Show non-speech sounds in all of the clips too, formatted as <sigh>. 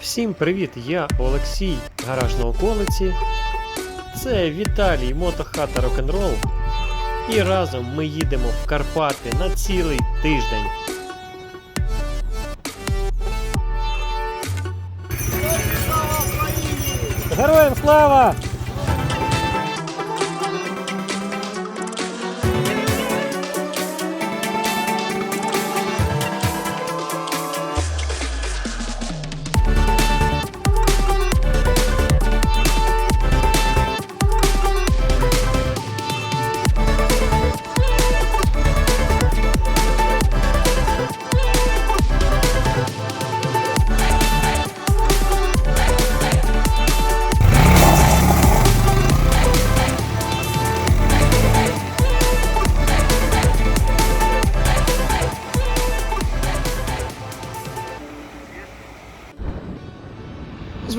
Всім привіт! Я Олексій Гараж на околиці. Це Віталій Мотохата Рок-н-Рол. І разом ми їдемо в Карпати на цілий тиждень. Героям слава!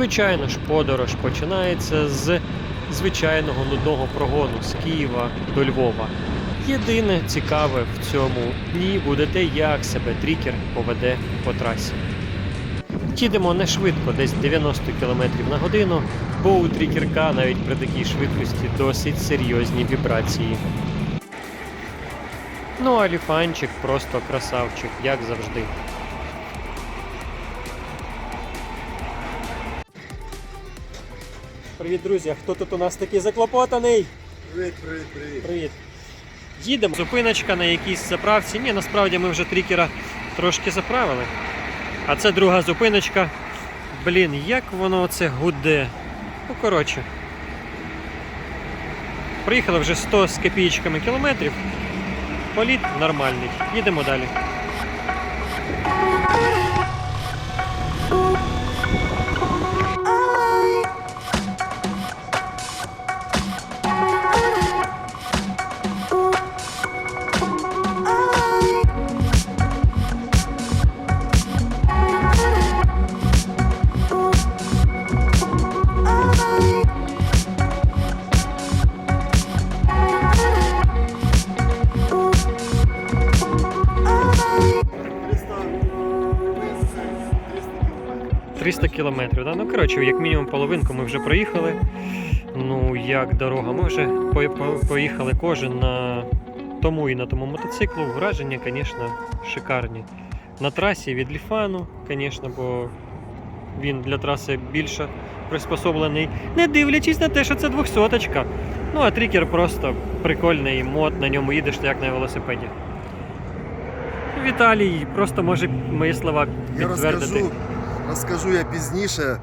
Звичайно ж, подорож починається з звичайного нудного прогону з Києва до Львова. Єдине цікаве в цьому дні буде те, як себе трікер поведе по трасі. Їдемо не швидко, десь 90 км на годину, бо у трікерка навіть при такій швидкості досить серйозні вібрації. Ну а ліфанчик просто красавчик, як завжди. Привіт, друзі! Хто тут у нас такий заклопотаний? Привіт, привіт, привіт. Привіт. Їдемо. Зупиночка на якійсь заправці. Ні, насправді ми вже трікера трошки заправили. А це друга зупиночка. Блін, як воно це гуде. Ну, коротше. Приїхали вже 100 з копійками кілометрів. Політ нормальний. Їдемо далі. Коротше, як мінімум половинку ми вже проїхали. Ну, як дорога. Ми вже по- по- поїхали кожен на тому і на тому мотоциклу. Враження, звісно, шикарні. На трасі від Ліфану, звісно, бо він для траси більше приспособлений, не дивлячись на те, що це двохсоточка. Ну, а трікер просто прикольний мод, на ньому їдеш як на велосипеді. Віталій просто може мої слова Я розкажу, розкажу я пізніше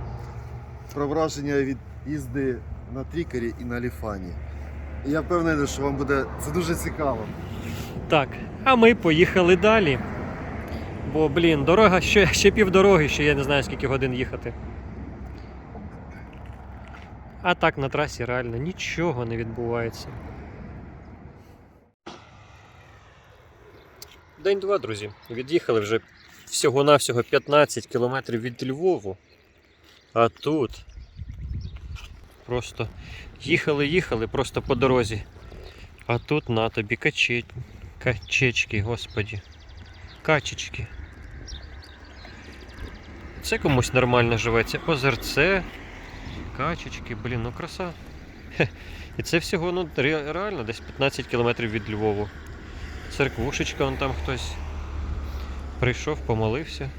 про враження від їзди на трікері і на ліфані. Я впевнений, що вам буде це дуже цікаво. Так, а ми поїхали далі. Бо, блін, дорога ще, ще півдороги, ще я не знаю скільки годин їхати. А так на трасі реально нічого не відбувається. День два, друзі. Від'їхали вже всього-навсього 15 кілометрів від Львову. А тут просто їхали, їхали просто по дорозі. А тут на тобі каче... качечки, господі. Качечки. Це комусь нормально живеться. Озерце, качечки, блін, ну краса. І це всього ну, реально десь 15 кілометрів від Львову. Церквушечка, вон там хтось прийшов, помолився.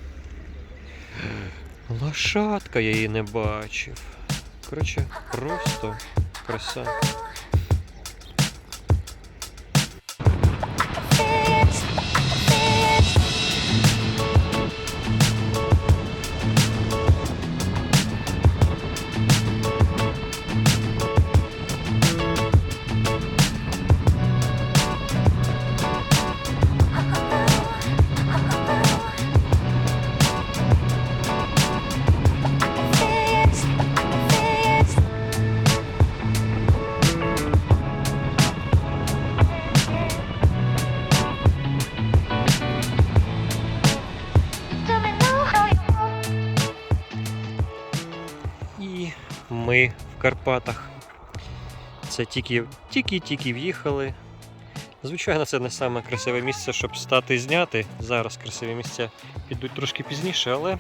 Лошадка я її не бачив. Коротше, просто краса. Карпатах. Це тільки тільки-тільки в'їхали. Звичайно, це не саме красиве місце, щоб стати і зняти. Зараз красиві місця підуть трошки пізніше, але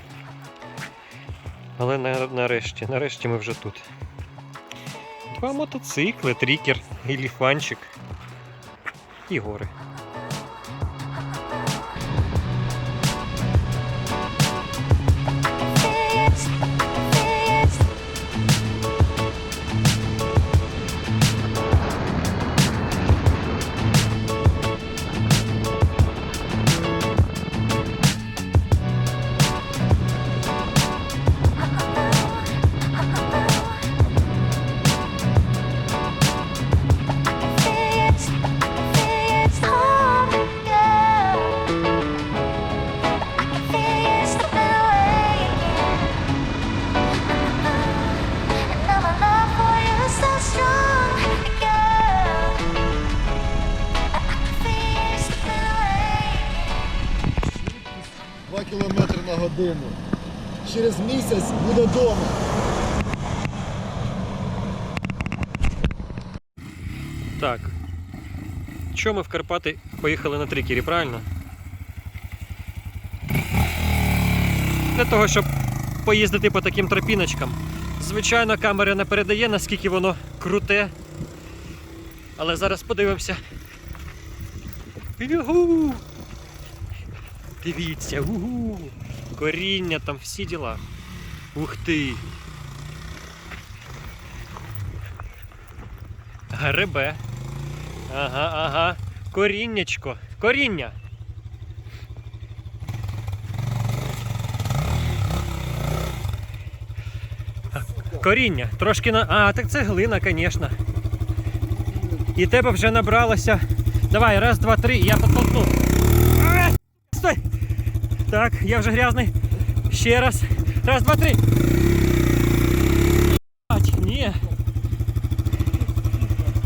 Але нарешті, нарешті ми вже тут. Два мотоцикли, трікер і ліфанчик. І гори. Що ми в Карпати поїхали на трікері, правильно? Для того, щоб поїздити по таким тропіночкам. Звичайно, камера не передає, наскільки воно круте. Але зараз подивимося. Югу! Дивіться, угу! Коріння, там всі діла. Ух ти! Гребе. Ага, ага. Коріннячко. Коріння. Коріння. Трошки на. А, так це глина, звісно. І тебе вже набралося. Давай, раз, два, три, я подтолкну. А, Стой! Так, я вже грязний. Ще раз. Раз, два, три. Ать, Ні.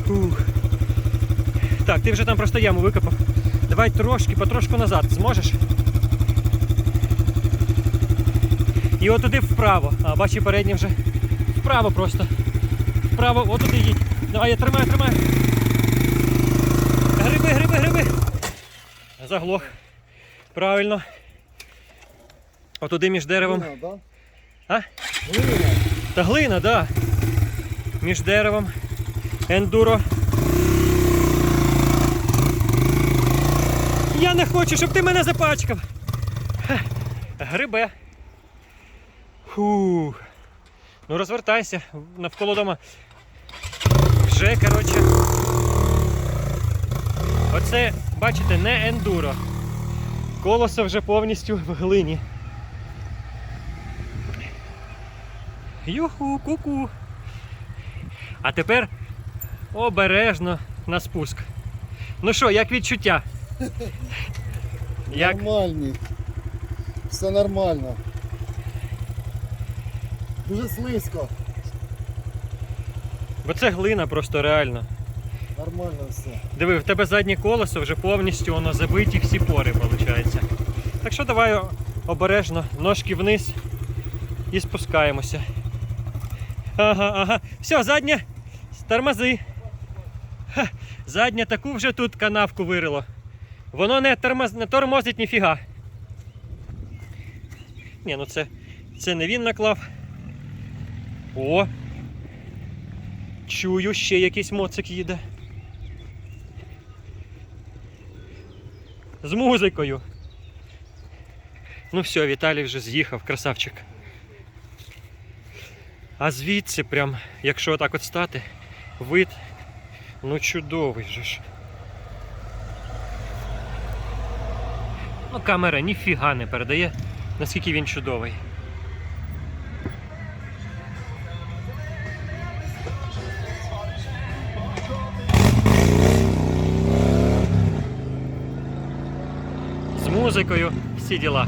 Фух. Так, ти вже там просто яму викопав. Давай трошки, потрошку назад. Зможеш? І отуди вправо. А, бачи переднє вже. Вправо просто. Вправо, отуди їдь. Давай, я тримаю, тримаю. Гриби, гриби, гриби. Заглох. Правильно. Отуди між деревом. Глина, да? А? Глина. Та глина, да. Між деревом. Ендуро. Я не хочу, щоб ти мене запачкав. Грибе. Фух. Ну розвертайся навколо дома. Вже, коротше. Оце, бачите, не ендуро. Колесо вже повністю в глині. Юху, ку-ку. А тепер обережно на спуск. Ну що, як відчуття? <laughs> Як? Нормальні. Все нормально. Дуже слизько. Бо це глина просто реально. Нормально все. Диви, в тебе заднє колесо вже повністю воно забиті всі пори, виходить. Так що давай обережно, ножки вниз і спускаємося. Ага, ага. Все, заднє. Тормози. Ха, заднє таку вже тут канавку вирило. Воно не, тормоз, не тормозить ніфіга. Ні, ну це, це не він наклав. О! Чую, ще якийсь моцик їде. З музикою. Ну все, Віталій вже з'їхав, красавчик. А звідси прям, якщо так от стати, вид, ну чудовий же ж. Ну, камера ніфіга не передає, наскільки він чудовий. З музикою, всі діла.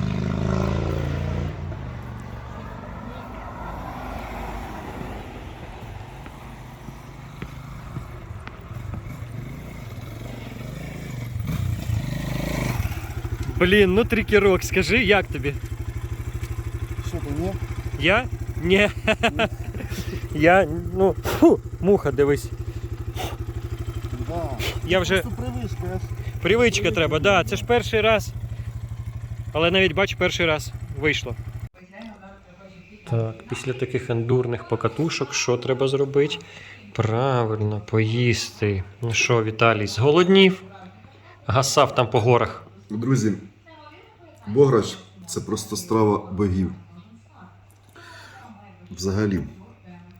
Блін, ну трикерок, скажи, як тобі? Що ти, ні? Я? Ні. Я, ну, фу, муха, дивись. Да. Я вже Просто привичка. я ж- привичка треба, да, це ж перший раз. Але навіть бач, перший раз вийшло. Так, після таких ендурних покатушок, що треба зробити? Правильно, поїсти. Ну що, Віталій, зголоднів? Гасав там по горах. Друзі, бограш це просто страва богів. Взагалі.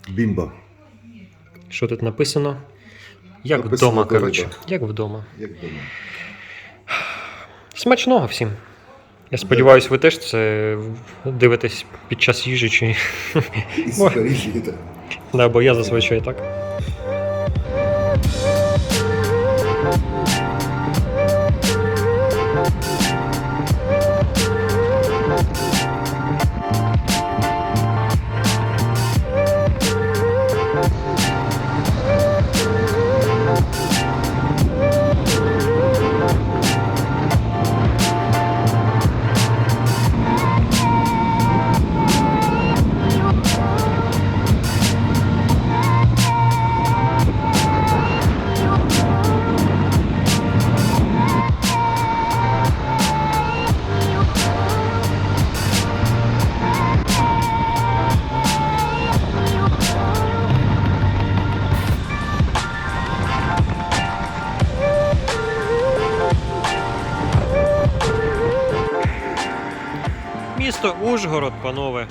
Бімба. Що тут написано? Як Написано вдома, коротше. Як вдома. Як дома. Смачного всім. Я сподіваюся, ви теж це дивитесь під час їжі чи. І. Да, бо я зазвичай так. Панове.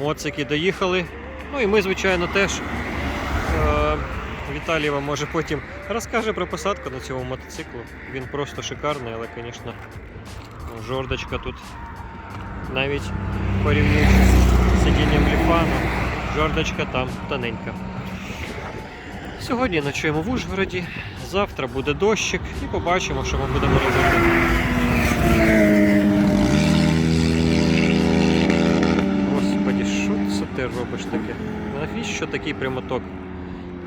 Моцики доїхали. Ну і ми, звичайно, теж. Е, Віталій вам може потім розкаже про посадку на цьому мотоциклу. Він просто шикарний, але, звісно, жордочка тут навіть порівнюючи з сидінням ліфану, жордочка там тоненька. Сьогодні ночуємо в Ужгороді, завтра буде дощик і побачимо, що ми будемо робити. Господі, що це ти робиш таке? Навіщо такий прямоток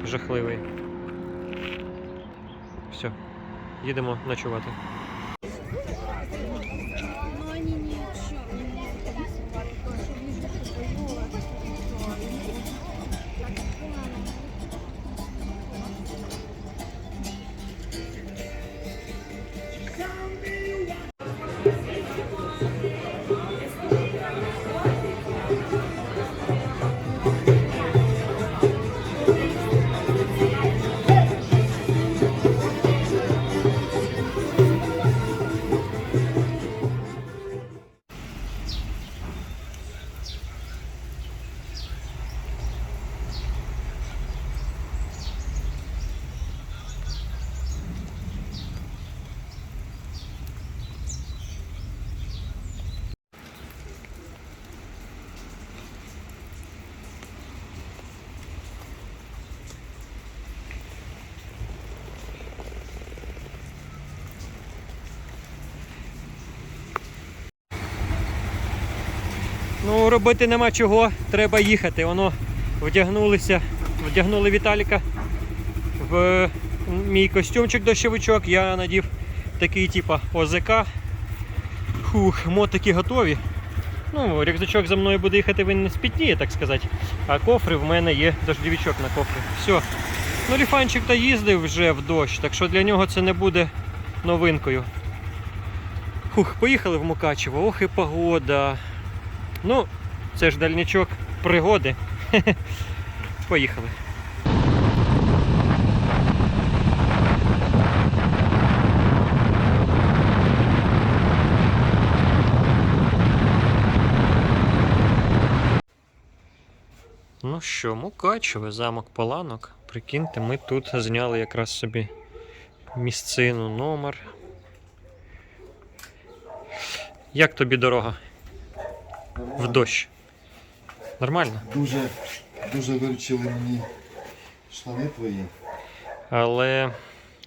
жахливий? Все, їдемо ночувати. Ну, робити нема чого, треба їхати. Воно вдягнулися, вдягнули Віталіка в мій костюмчик дощовичок. Я надів такий типа ОЗК. Хух, мотики готові. Ну, рюкзачок за мною буде їхати, він не спітніє, так сказати. А кофри в мене є дождівичок на кофри. Все. Ну, ліфанчик та їздив вже в дощ, так що для нього це не буде новинкою. Хух, поїхали в Мукачево. Ох і погода. Ну, це ж дальнячок пригоди. <laughs> Поїхали. Ну що, Мукачеве, замок Паланок. Прикиньте, ми тут зняли якраз собі місцину, номер. Як тобі дорога? В дощ. Нормально. Дуже, дуже виручили мені штани твої. Але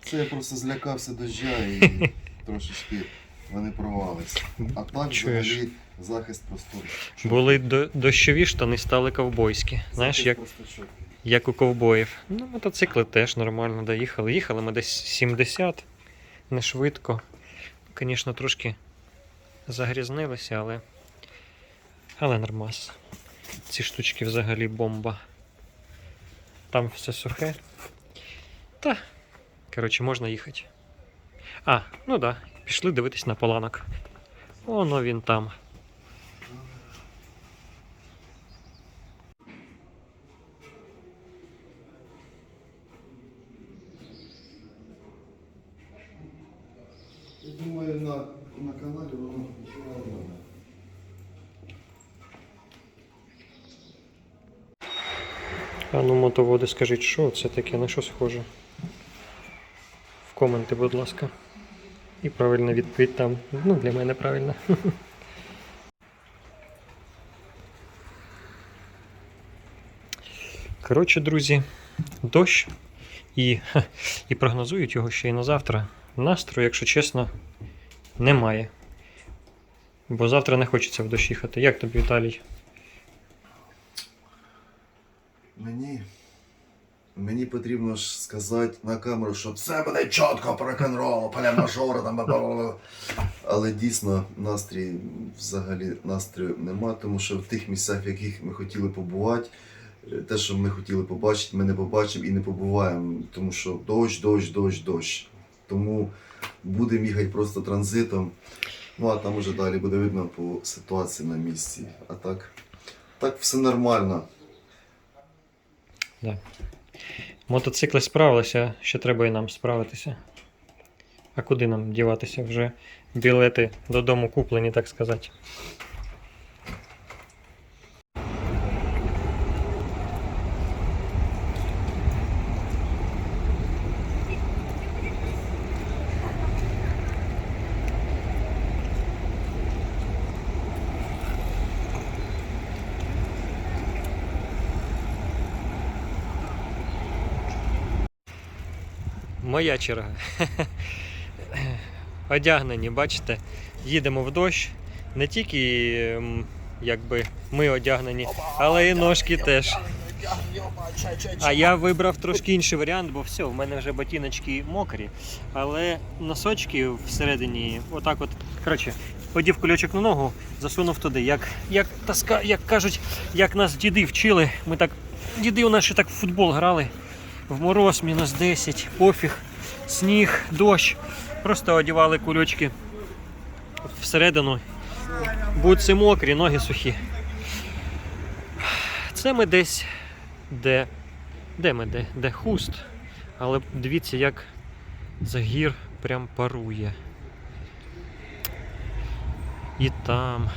Це я просто злякався дождя і <laughs> трошечки вони порвалися. А так Чуєш? взагалі захист просто. були до- дощові штани, стали ковбойські. Знаєш, як, як у ковбоїв. Ну, мотоцикли теж нормально доїхали. Їхали ми десь 70, не швидко. Звісно, трошки загрізнилися, але. Але нормас. Ці штучки взагалі бомба. Там все сухе. Та, коротше, можна їхати. А, ну да, пішли дивитись на поланок. Воно він там. Ну, скажіть, що це таке, на що схоже? В коменти, будь ласка. І правильна відповідь там. Ну, для мене правильно. <laughs> Коротше, друзі, дощ і, і прогнозують його ще й на завтра. Настрою, якщо чесно, немає. Бо завтра не хочеться в дощ їхати. Як тобі, Віталій? Мені. Мені потрібно ж сказати на камеру, що все буде чітко по рок-н-ролу, поля мажора там. Але дійсно настрій взагалі настрою нема, тому що в тих місцях, в яких ми хотіли побувати, е, те, що ми хотіли побачити, ми не побачимо і не побуваємо, тому що дощ, дощ, дощ, дощ. Тому будемо їхати просто транзитом. Ну а там уже далі буде видно по ситуації на місці. А так, так все нормально. Да. Мотоцикли справилися, ще треба і нам справитися. А куди нам діватися? Вже білети додому куплені, так сказати. Моя черга. Одягнені, бачите, їдемо в дощ. Не тільки якби ми одягнені, але і ножки теж. А я вибрав трошки інший варіант, бо все, в мене вже ботиночки мокрі, але носочки всередині, отак от. Коротше, одів кульочок на ногу, засунув туди. Як, як, таска, як кажуть, як нас діди вчили, ми так. Діди у нас ще так в футбол грали. В мороз, мінус 10, пофіг, сніг, дощ. Просто одівали кульочки всередину. Бутси мокрі, ноги сухі. Це ми десь де. Де ми де? Де хуст. Але дивіться, як за гір прям парує. І там.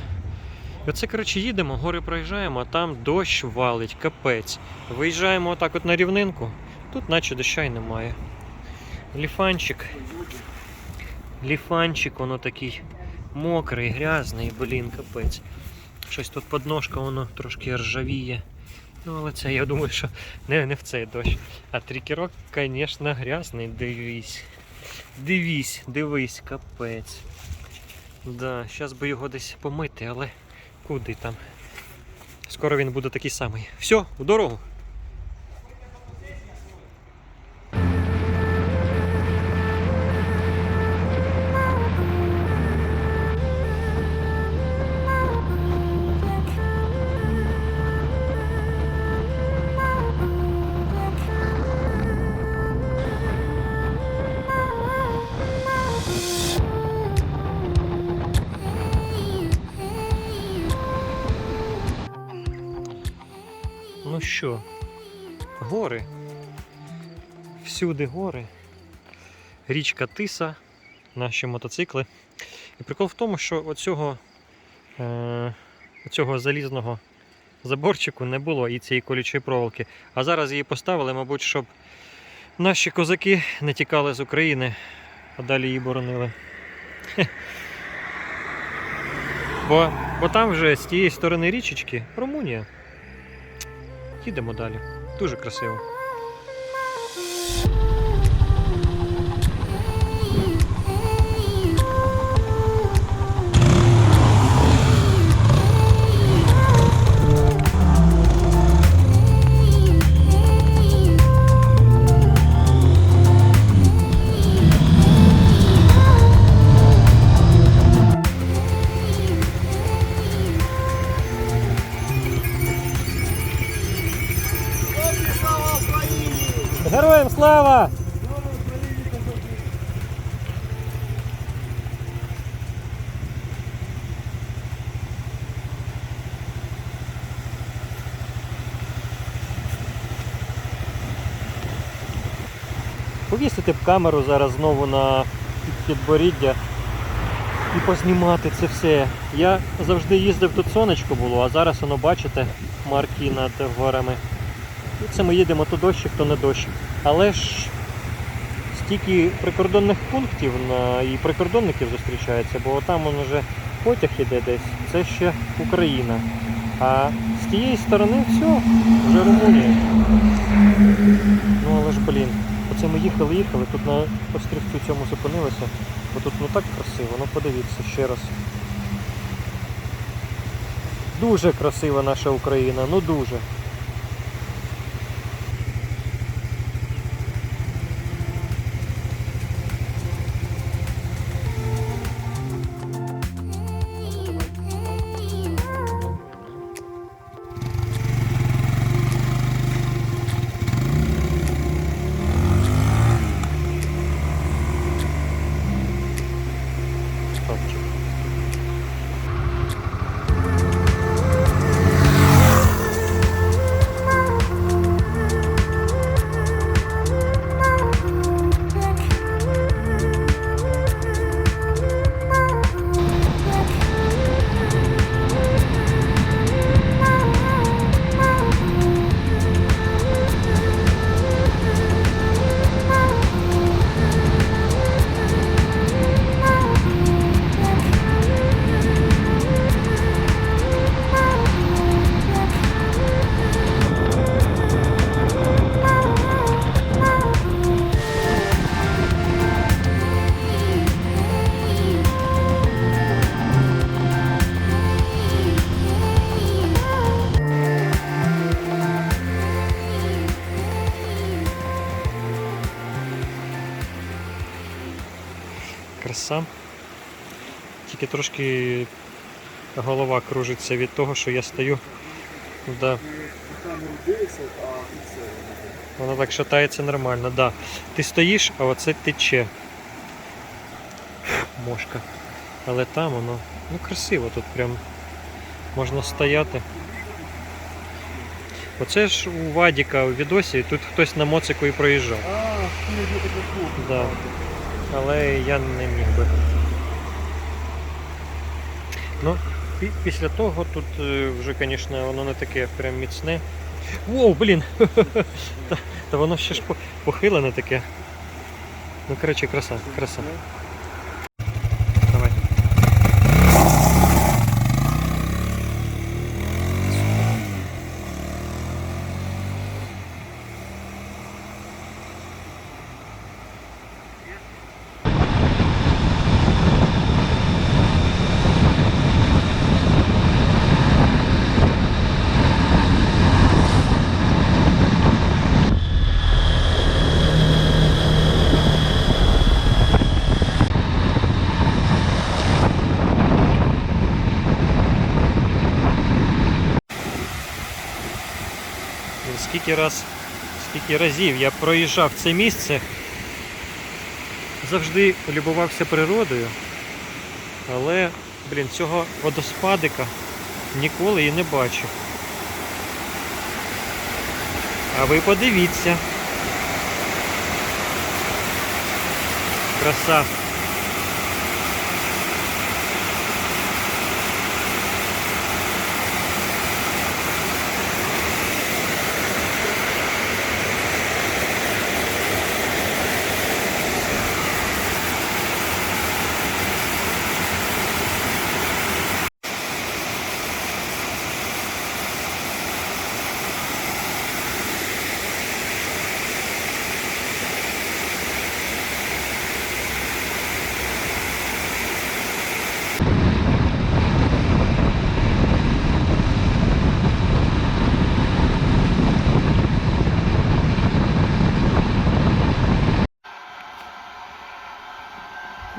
Оце, коротше, їдемо, гори проїжджаємо, а там дощ валить, капець. Виїжджаємо отак от на рівнинку, тут наче доща й немає. Ліфанчик. Ліфанчик, воно такий мокрий, грязний, блін, капець. Щось тут подножка, воно трошки ржавіє. Ну, але це я думаю, що не, не в цей дощ. А трікерок, звісно, грязний, дивись. Дивись, дивись, капець. Да, зараз би його десь помити, але куди там? Скоро він буде такий самий. Все, в дорогу. Що, гори. Всюди гори. Річка Тиса, наші мотоцикли. І прикол в тому, що оцього, е, оцього залізного заборчику не було і цієї колючої проволоки. А зараз її поставили, мабуть, щоб наші козаки не тікали з України, а далі її боронили. Бо, бо там вже з тієї сторони річечки Румунія. Їдемо далі. Дуже красиво. Камеру зараз знову на підборіддя і познімати це все. Я завжди їздив тут сонечко було, а зараз воно бачите, марки над горами. це ми їдемо то дощик, то не дощ. Але ж стільки прикордонних пунктів і прикордонників зустрічається, бо там он вже потяг іде десь, це ще Україна. А з тієї сторони все, вже Румунія. Ну але ж блін, оце ми їхали, їхали, тут на острівцю цьому зупинилися, бо тут ну так красиво, ну подивіться ще раз. Дуже красива наша Україна, ну дуже. Трошки голова кружиться від того, що я стою. Да. Воно так шатається нормально, да. Ти стоїш, а оце тече. Мошка. Але там воно. Ну красиво тут прям можна стояти. Оце ж у Вадіка у відосі, тут хтось на моцику і проїжджав. Да. Але я не міг би. Ну, після того тут е, вже, звісно, воно не таке прям міцне. Воу, блін! <laughs> та, воно ще ж похилене таке. Ну, коротше, краса, краса. Скільки раз, скільки разів я проїжджав це місце, завжди любувався природою, але, блін, цього водоспадика ніколи і не бачив. А ви подивіться. Краса.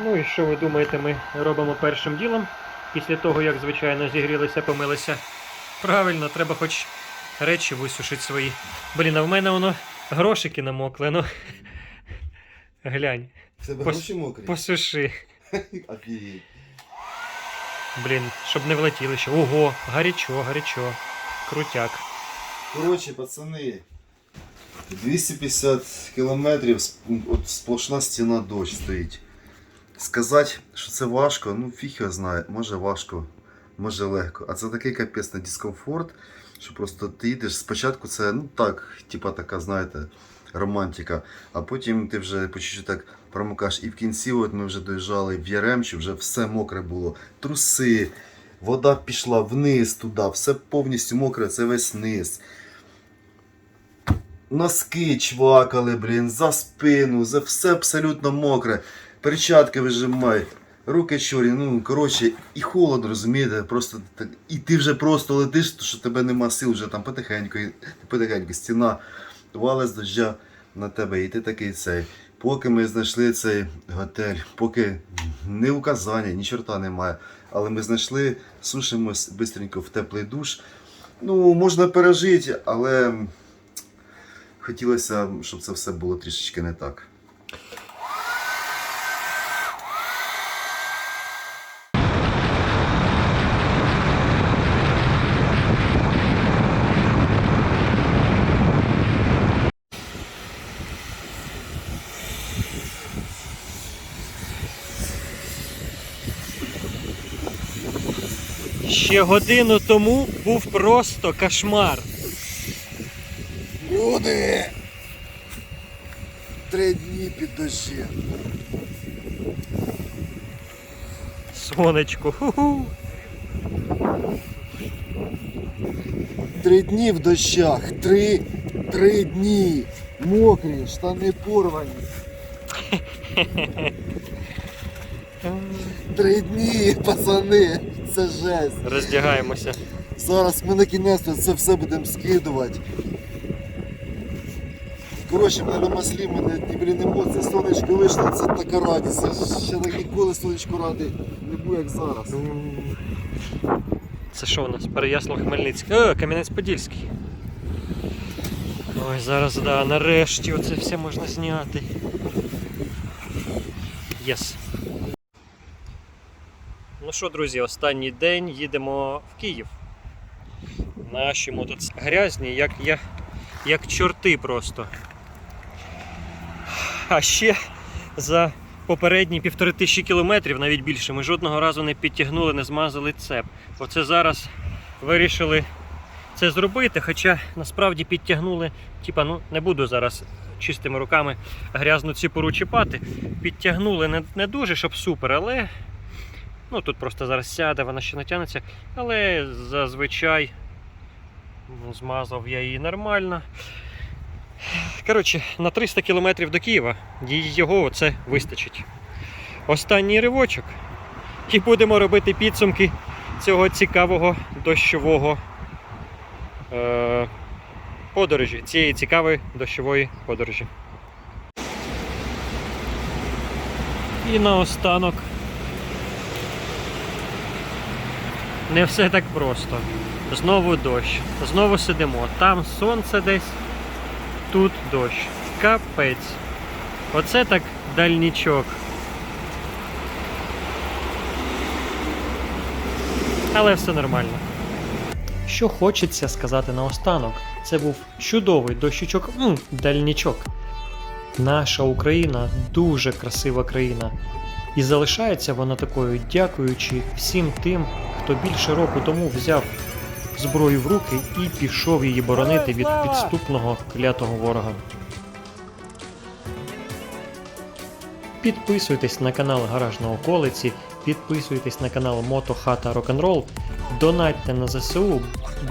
Ну і що ви думаєте, ми робимо першим ділом, після того, як, звичайно, зігрілися, помилися. Правильно, треба хоч речі висушити свої. Блін, а в мене воно грошики намокли, ну. Глянь, В тебе гроші мокрі? посуши. <laughs> Офігеть. Блін, щоб не влетіли ще. Ого, гарячо, гарячо. Крутяк. Коротше, пацани, 250 кілометрів, от сплошна стіна дощ стоїть. Сказати, що це важко, ну фіг його знає, може важко. може легко. А це такий на дискомфорт, що просто ти їдеш. Спочатку це, ну так, типа така, знаєте, романтика. А потім ти вже по чуть-чуть так промокаєш. І в кінці, от ми вже доїжджали в Яремчу, вже все мокре було. Труси, вода пішла вниз туди, все повністю мокре, це весь низ. Носки чвакали, блін, за спину, за все абсолютно мокре. Перчатки вижимай, руки чорні, ну коротше, і холодно, розумієте, просто так. І ти вже просто летиш, що тебе нема сил вже там потихеньку, потихеньку стіна валить з дождя на тебе, і ти такий цей. Поки ми знайшли цей готель, поки не указання, ні чорта немає. Але ми знайшли, сушимось бистренько в теплий душ. Ну, можна пережити, але хотілося, щоб це все було трішечки не так. Ще годину тому був просто кошмар. Люди! Три дні під дощем. Сонечко. Ху-ху. Три дні в дощах. Три, три дні. Мокрі, штани порвані. <laughs> Три дні, пацани. Це жесть. Роздягаємося. Зараз ми на кінець це все будемо скидувати. Коротше, мене на маслі, мене ні, блін, емоції, сонечко вийшло, це така радість. Я ще так ніколи сонечко ради не був, як зараз. Це що у нас? Переяслав Хмельницький. О, Кам'янець-Подільський. Ой, зараз, да, нарешті оце все можна зняти. Єс. Ну що, друзі, останній день їдемо в Київ. Наші мотоцикли грязні, як, як, як чорти просто. А ще за попередні півтори тисячі кілометрів, навіть більше, ми жодного разу не підтягнули, не змазали цеп. Оце зараз вирішили це зробити, хоча насправді підтягнули, типа, ну не буду зараз чистими руками грязну ціпору чіпати. Підтягнули не, не дуже, щоб супер, але ну тут просто зараз сяде, вона ще натягнеться. Але зазвичай змазав я її нормально. Коротше, на 300 кілометрів до Києва його це вистачить. Останній ривочок. І будемо робити підсумки цього цікавого дощового е, подорожі, цієї цікавої дощової подорожі. І наостанок. Не все так просто. Знову дощ. Знову сидимо. Там сонце десь, тут дощ. Капець. Оце так дальнічок. Але все нормально. Що хочеться сказати наостанок, це був чудовий дощечок, м, дальнічок. Наша Україна дуже красива країна. І залишається вона такою, дякуючи всім тим, хто більше року тому взяв зброю в руки і пішов її боронити від підступного клятого ворога. Підписуйтесь на канал Гараж на околиці, підписуйтесь на канал Мото Хата Рок-н-Рол, донатьте на ЗСУ,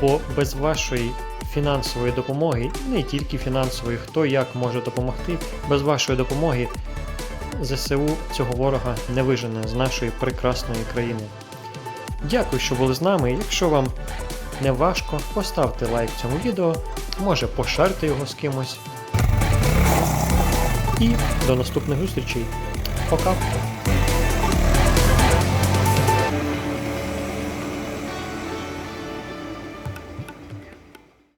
бо без вашої фінансової допомоги, не тільки фінансової, хто як може допомогти, без вашої допомоги ЗСУ цього ворога не вижене з нашої прекрасної країни. Дякую, що були з нами. Якщо вам не важко, поставте лайк цьому відео, може пошарте його з кимось. І до наступних зустрічей. Пока!